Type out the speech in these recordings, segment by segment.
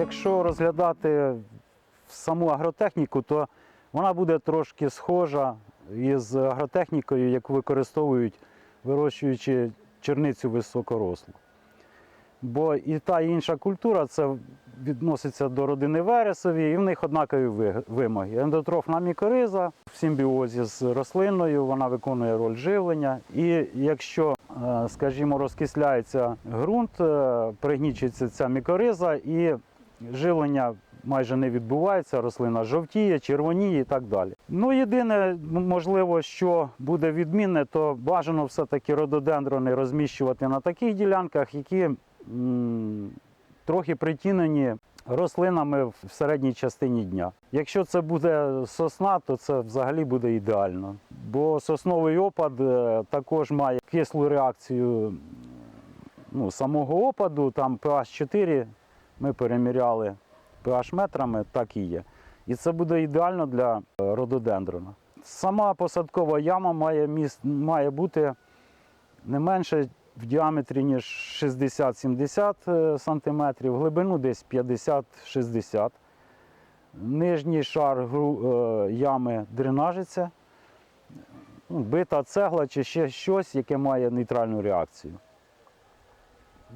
Якщо розглядати саму агротехніку, то вона буде трошки схожа із агротехнікою, яку використовують, вирощуючи черницю високорослу. Бо і та, і інша культура це відноситься до родини вересові, і в них однакові вимоги. Ендотрофна мікориза в симбіозі з рослиною, вона виконує роль живлення. І якщо, е, скажімо, розкисляється ґрунт, е, пригнічується ця мікориза і живлення майже не відбувається, рослина жовтіє, червоніє і так далі. Ну, єдине, можливо, що буде відмінне, то бажано все-таки рододендрони розміщувати на таких ділянках, які м, трохи притінені рослинами в середній частині дня. Якщо це буде сосна, то це взагалі буде ідеально. Бо сосновий опад е, також має кислу реакцію ну, самого опаду, там pH 4 ми переміряли pH метрами, так і є. І це буде ідеально для е, рододендрона. Сама посадкова яма має, міст, має бути не менше в діаметрі, ніж 60-70 см, глибину десь 50-60 Нижній шар е, ями дренажиться, ну, бита цегла чи ще щось, яке має нейтральну реакцію.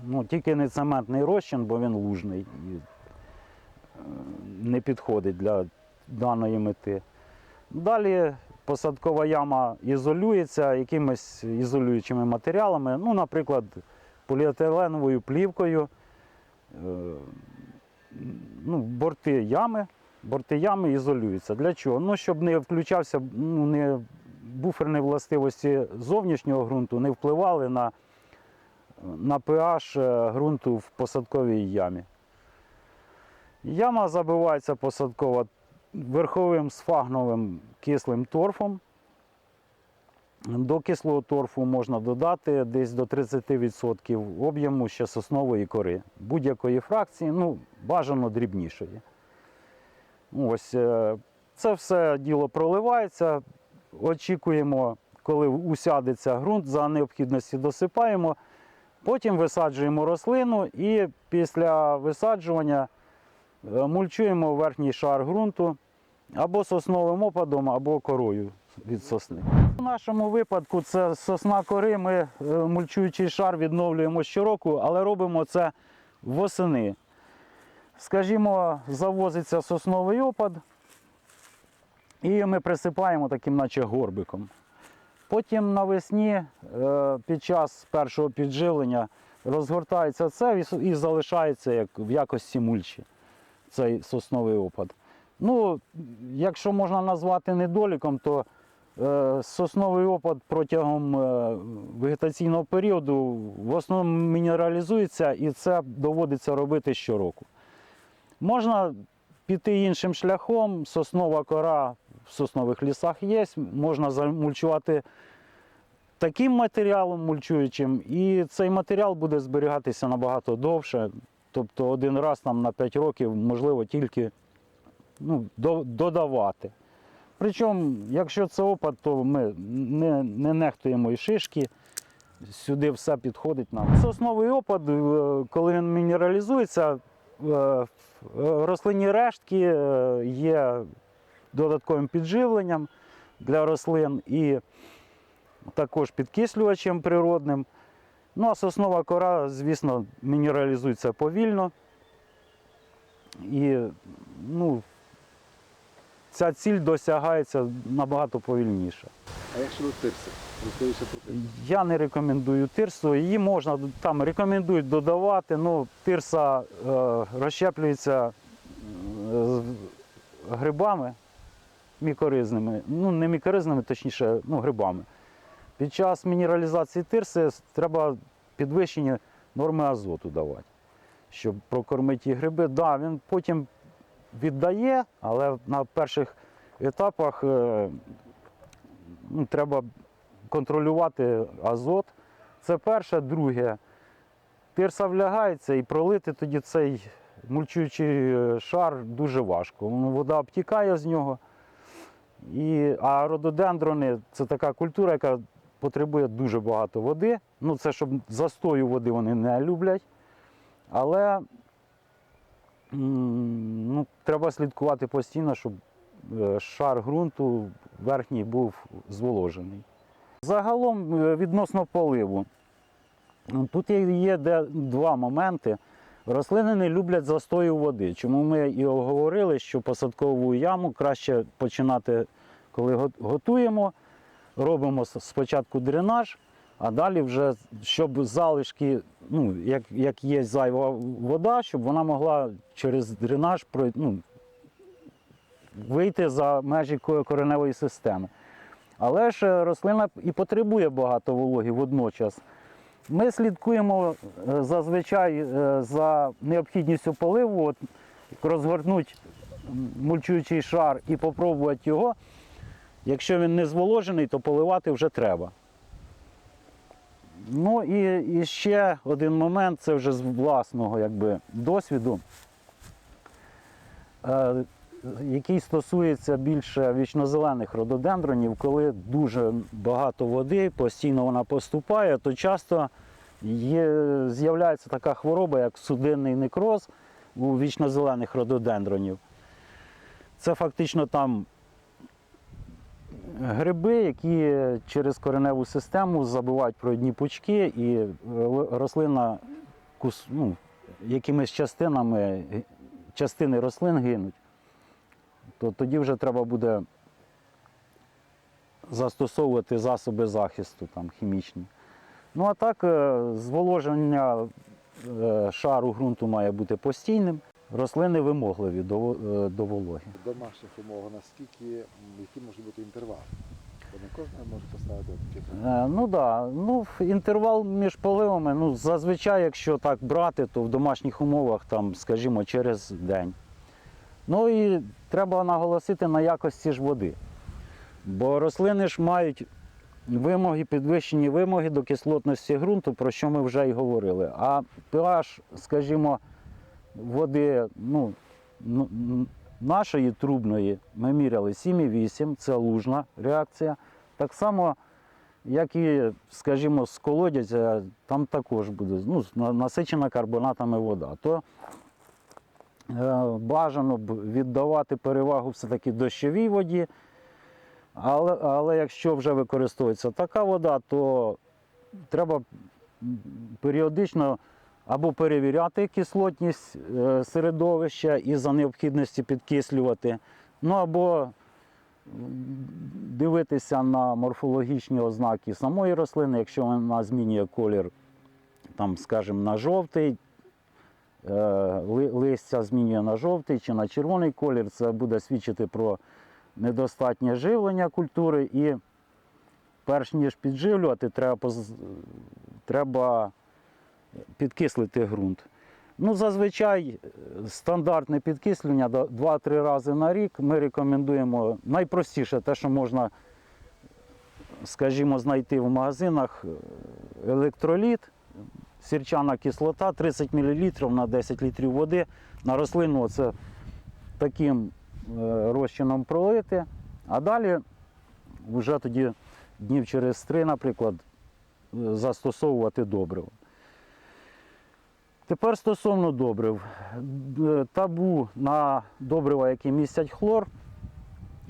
Ну, тільки не цементний розчин, бо він лужний і е, не підходить для даної мети. Далі посадкова яма ізолюється якимись ізолюючими матеріалами, ну, наприклад, поліетиленовою плівкою. Е, Ну, борти ями, борти ями ізолюються. Для чого? Ну, щоб не включався, ну, не буферні властивості зовнішнього ґрунту не впливали на, на pH е, ґрунту в посадковій ямі. Яма забивається посадкова верховим сфагновим кислим торфом. До кислого торфу можна додати десь до 30% об'єму ще соснової кори будь-якої фракції, ну, бажано дрібнішої. Ось, е, це все діло проливається. Очікуємо, коли усядеться ґрунт, за необхідності досипаємо. Потім висаджуємо рослину і після висаджування е, мульчуємо верхній шар ґрунту або сосновим опадом, або корою від сосни. У нашому випадку це сосна кори. Ми е, мульчуючий шар відновлюємо щороку, але робимо це восени. Скажімо, завозиться сосновий опад, і ми присипаємо таким, наче горбиком. Потім навесні е, під час першого підживлення розгортається це і залишається як в якості мульчі цей сосновий опад. Ну, якщо можна назвати недоліком, то е, сосновий опад протягом е, вегетаційного періоду в основному мінералізується і це доводиться робити щороку. Можна піти іншим шляхом, соснова кора в соснових лісах є, можна замульчувати таким матеріалом мульчуючим, і цей матеріал буде зберігатися набагато довше. Тобто один раз там на 5 років можливо тільки ну, до- додавати. Причому, якщо це опад, то ми не, не нехтуємо і шишки, сюди все підходить нам. Сосновий опад, е, коли він мінералізується, е, рослинні рештки е, є додатковим підживленням для рослин і також підкислювачем природним. Ну а соснова кора, звісно, мінералізується повільно. І ну, ця ціль досягається набагато повільніше. А як щодо тирси? Про тирсу. Я не рекомендую тирсу. Її можна там рекомендують додавати. Ну, тирса е, розщеплюється е, грибами мікоризними. Ну, не мікоризними, точніше, ну, грибами. Під час мінералізації тирси треба підвищені норми азоту давати, щоб прокормити ті гриби. Да, він потім віддає, але на перших етапах е, ну, треба контролювати азот. Це перше, друге. Тирса влягається і пролити тоді цей мульчуючий е, шар дуже важко. Вода обтікає з нього. І, а рододендрони це така культура, яка потребує дуже багато води. Ну, це щоб застою води вони не люблять. Але Ну, треба слідкувати постійно, щоб е, шар ґрунту верхній був зволожений. Загалом е, відносно поливу. Тут є- два моменти. Рослини не люблять застою води. Чому ми і говорили, що посадкову яму краще починати, коли готуємо, робимо спочатку дренаж, а далі вже, щоб залишки, ну, як, як є зайва вода, щоб вона могла через дренаж ну, вийти за межі кореневої системи. Але ж е, рослина і потребує багато вологи водночас. Ми слідкуємо е, зазвичай е, за необхідністю поливу, от, розгорнути мульчуючий шар і попробувати його. Якщо він не зволожений, то поливати вже треба. Ну і, і ще один момент, це вже з власного якби, досвіду, е, який стосується більше вічнозелених рододендронів, коли дуже багато води, постійно вона поступає, то часто з'являється така хвороба, як судинний некроз у вічнозелених рододендронів. Це фактично там гриби, які через кореневу систему забивають провідні пучки, і е, рослина ну, якимись частинами, частини рослин гинуть. То тоді вже треба буде застосовувати засоби захисту там, хімічні. Ну а так, е, зволоження е, шару ґрунту має бути постійним. Рослини вимогливі до, е, до вологи. В домашніх умовах наскільки, м, який може бути інтервал? Бо не кожен може поставити от, Е, Ну так, да. ну, інтервал між поливами, ну, зазвичай, якщо так брати, то в домашніх умовах, там, скажімо, через день. Ну і треба наголосити на якості ж води. Бо рослини ж мають вимоги, підвищені вимоги до кислотності ґрунту, про що ми вже й говорили. А pH, скажімо, води ну, нашої трубної ми міряли 7,8, це лужна реакція. Так само, як і, скажімо, з колодязя, там також буде ну, насичена карбонатами вода. То е, бажано б віддавати перевагу все-таки дощовій воді. Але, але якщо вже використовується така вода, то треба періодично або перевіряти кислотність е, середовища і за необхідності підкислювати, ну або дивитися на морфологічні ознаки самої рослини, якщо вона змінює колір, там, скажімо, на жовтий, е, листя змінює на жовтий чи на червоний колір, це буде свідчити про недостатнє живлення культури. І перш ніж підживлювати, треба, треба підкислити ґрунт. Ну, зазвичай е, стандартне підкислення 2-3 рази на рік. Ми рекомендуємо найпростіше те, що можна, скажімо, знайти в магазинах е, електроліт, сірчана кислота 30 мл на 10 літрів води. На рослину це таким е, розчином пролити, а далі вже тоді днів через три, наприклад, застосовувати добриво. Тепер стосовно добрив. Табу на добрива, які містять хлор,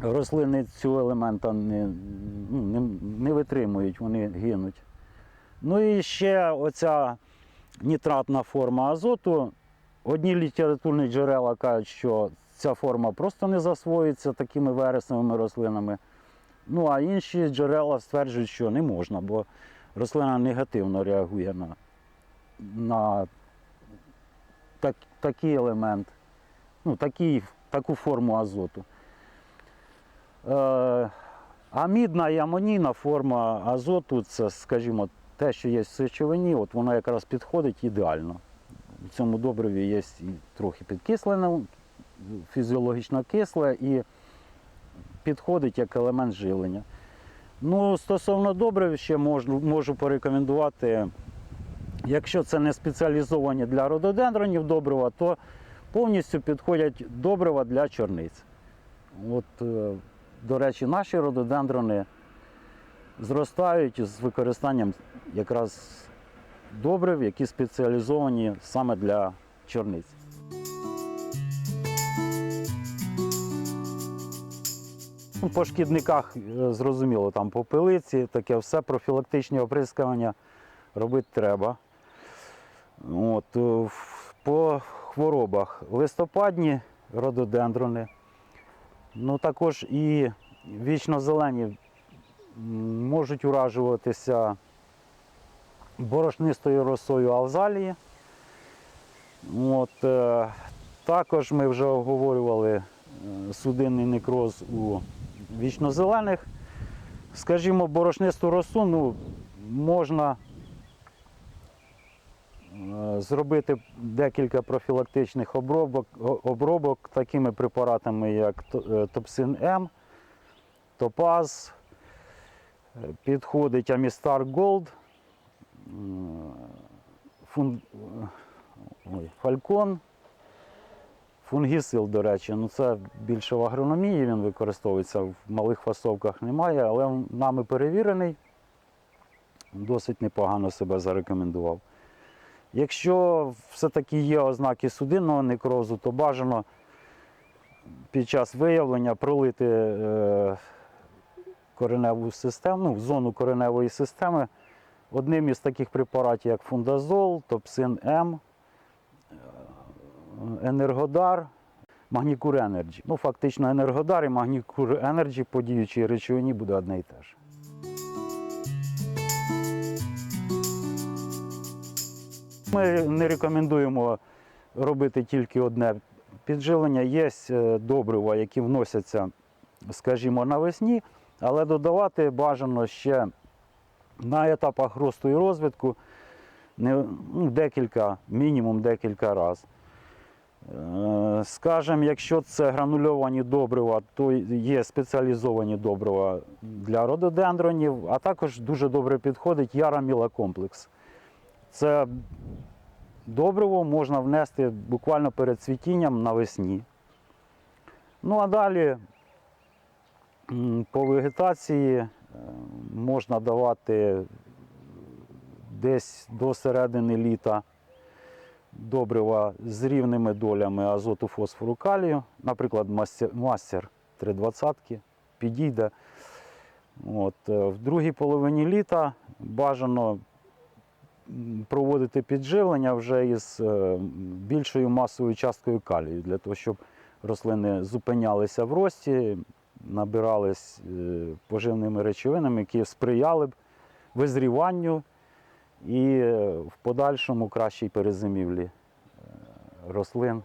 рослини цього елемента не, ну, не, не витримують, вони гинуть. Ну і ще оця нітратна форма азоту. Одні літературні джерела кажуть, що ця форма просто не засвоюється такими вересневими рослинами. Ну а інші джерела стверджують, що не можна, бо рослина негативно реагує на, на так, такий елемент, ну, такий, таку форму азоту. Е, амідна і амонійна форма азоту це, скажімо, те, що є в сечовині, от воно якраз підходить ідеально. В цьому добриві є і трохи підкислене, фізіологічно кисле і підходить як елемент живлення. Ну, стосовно добрив, ще можу, можу порекомендувати, Якщо це не спеціалізовані для рододендронів добрива, то повністю підходять добрива для чорниць. От, е, До речі, наші рододендрони зростають з використанням якраз добрив, які спеціалізовані саме для чорниць. По шкідниках, е, зрозуміло, там попелиці, таке все профілактичні оприскування робити треба. От, е, по хворобах листопадні рододендрони, ну також і вічно-зелені можуть уражуватися борошнистою росою алзалії. От, е, також ми вже обговорювали е, судинний некроз у вічнозелених. Скажімо, борошнисту росу ну, можна зробити декілька профілактичних обробок, обробок такими препаратами, як е, Топсин М, Топаз, е, підходить Амістар Голд, фун... е, Фалькон, фунгісил, до речі, ну це більше в агрономії він використовується, в малих фасовках немає, але нами перевірений, досить непогано себе зарекомендував. Якщо все-таки є ознаки судинного некрозу, то бажано під час виявлення пролити е, кореневу систему, ну, зону кореневої системи одним із таких препаратів, як фундазол, топсин М, е, енергодар, магнікур Енерджі. Ну, фактично, енергодар і магнікур Енерджі по діючій речовині буде одне і те ж. Ми не рекомендуємо робити тільки одне підживлення. Є е, добрива, які вносяться, скажімо, навесні, але додавати бажано ще на етапах росту і розвитку ну, декілька, мінімум декілька разів. Е, Скажем, якщо це гранульовані добрива, то є спеціалізовані добрива для рододендронів, а також дуже добре підходить ярамілокомплекс. Це добриво можна внести буквально перед цвітінням навесні. Ну а далі по вегетації е, можна давати десь до середини літа добрива з рівними долями азоту, фосфору, калію. Наприклад, мастер, мастер 320 підійде. От, е, в другій половині літа бажано проводити підживлення вже із е, більшою масовою часткою калію, для того, щоб рослини зупинялися в рості, набирались е, поживними речовинами, які сприяли б визріванню і е, в подальшому кращій перезимівлі рослин.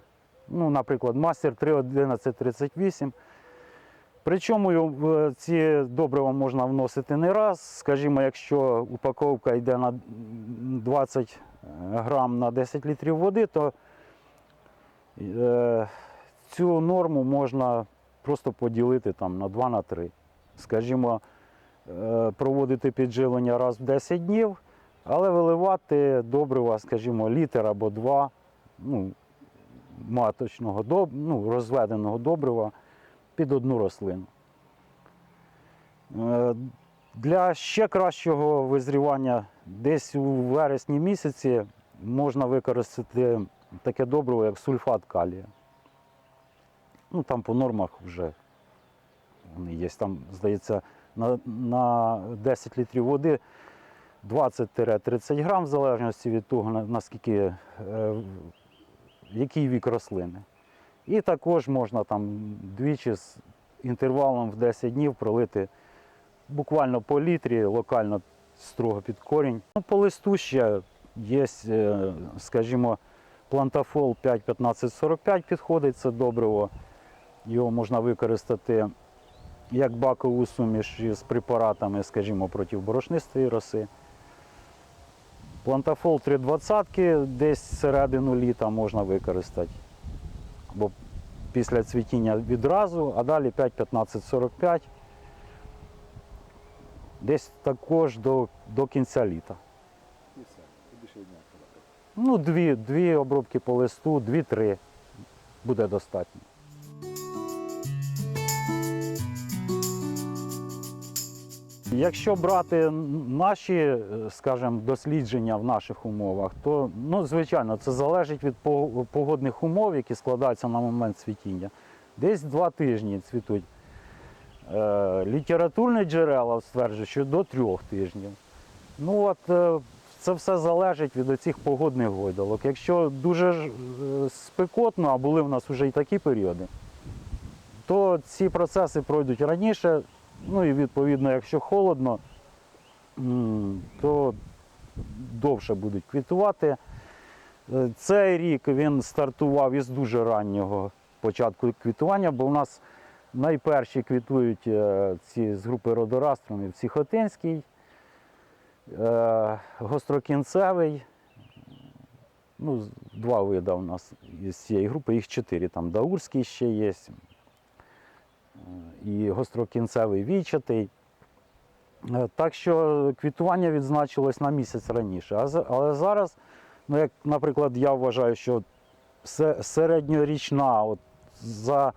Ну, наприклад, мастер 3.11.38. Причому е, ці добрива можна вносити не раз. Скажімо, якщо упаковка йде на 20 грам на 10 літрів води, то е, цю норму можна просто поділити там, на 2 на 3. Скажімо, е, проводити підживлення раз в 10 днів, але виливати добрива, скажімо, літр або два ну, маточного ну, розведеного добрива під одну рослину. Е, Для ще кращого визрівання десь у вересні місяці можна використати таке добриво, як сульфат калія. Ну, там по нормах вже вони є. Там, здається, на, на 10 літрів води 20-30 грам, в залежності від того, наскільки е, який вік рослини. І також можна там двічі з інтервалом в 10 днів пролити буквально по літрі, локально строго під корінь. Ну, по листу ще є, е, скажімо, плантафол 5-15-45 підходить, це добриво. Його можна використати як бакову суміш з препаратами, скажімо, проти борошнистої роси. Плантафол 320 десь середину літа можна використати. Бо після цвітіння відразу, а далі 5-15-45. Десь також до, до кінця літа. І все. І більше дня. Ну, дві, дві обробки по листу, дві-три буде достатньо. Якщо брати наші, е, скажімо, дослідження в наших умовах, то ну, звичайно це залежить від погодних умов, які складаються на момент цвітіння. Десь два тижні цвітуть Е, літературні джерела стверджують, що до трьох тижнів. Ну от е, це все залежить від оцих погодних гойдалок. Якщо дуже спекотно, а були в нас вже і такі періоди, то ці процеси пройдуть раніше. Ну і відповідно, якщо холодно, то довше будуть квітувати. Е, Цей рік він стартував із дуже раннього початку квітування, бо у нас найперші квітують е, ці з групи родорастромів Ціхотинський, е, гострокінцевий. Ну, два вида у нас із цієї групи, їх чотири. Там Даурський ще є, і гострокінцевий вічатий. Е, Так що квітування відзначилось на місяць раніше. Але зараз, ну як, наприклад, я вважаю, що середньорічна, от за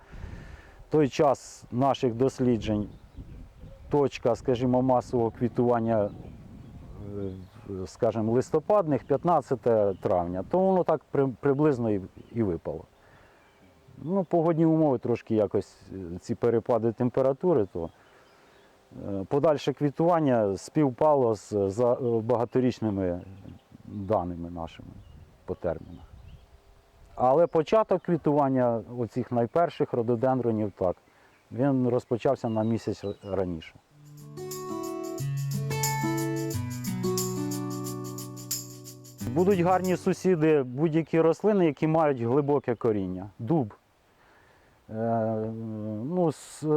той час наших досліджень, точка, скажімо, масового квітування, е, скажімо, листопадних, 15 травня, то воно так приблизно і, і випало. Ну, погодні умови трошки якось е, ці перепади температури, то е, подальше квітування співпало з е, багаторічними даними нашими по термінах. Але початок квітування оцих найперших рододендронів так, він розпочався на місяць раніше. Будуть гарні сусіди будь-які рослини, які мають глибоке коріння. Дуб, ну,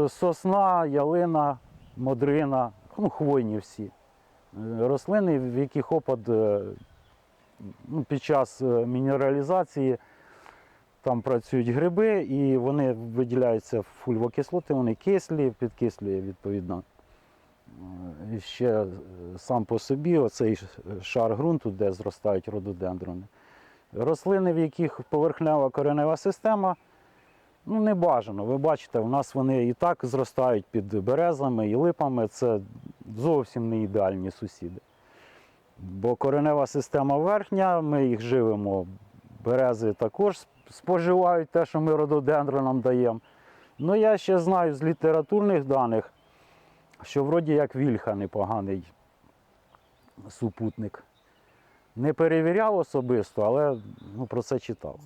сосна, ялина, модрина, ну, хвойні всі. Е, Рослини, в яких опад е, ну, під час е, мінералізації там працюють гриби і вони виділяються в фульвокислоти, вони кислі, підкислює відповідно. Е, І ще е, сам по собі оцей шар ґрунту, де зростають рододендрони. Рослини, в яких поверхнева коренева система, ну не бажано. Ви бачите, у нас вони і так зростають під березами і липами. Це зовсім не ідеальні сусіди. Бо коренева система верхня, ми їх живемо. Берези також споживають те, що ми рододендронам даємо. Ну, я ще знаю з літературних даних, що вроді як вільха непоганий супутник. Не перевіряв особисто, але ну, про це читав.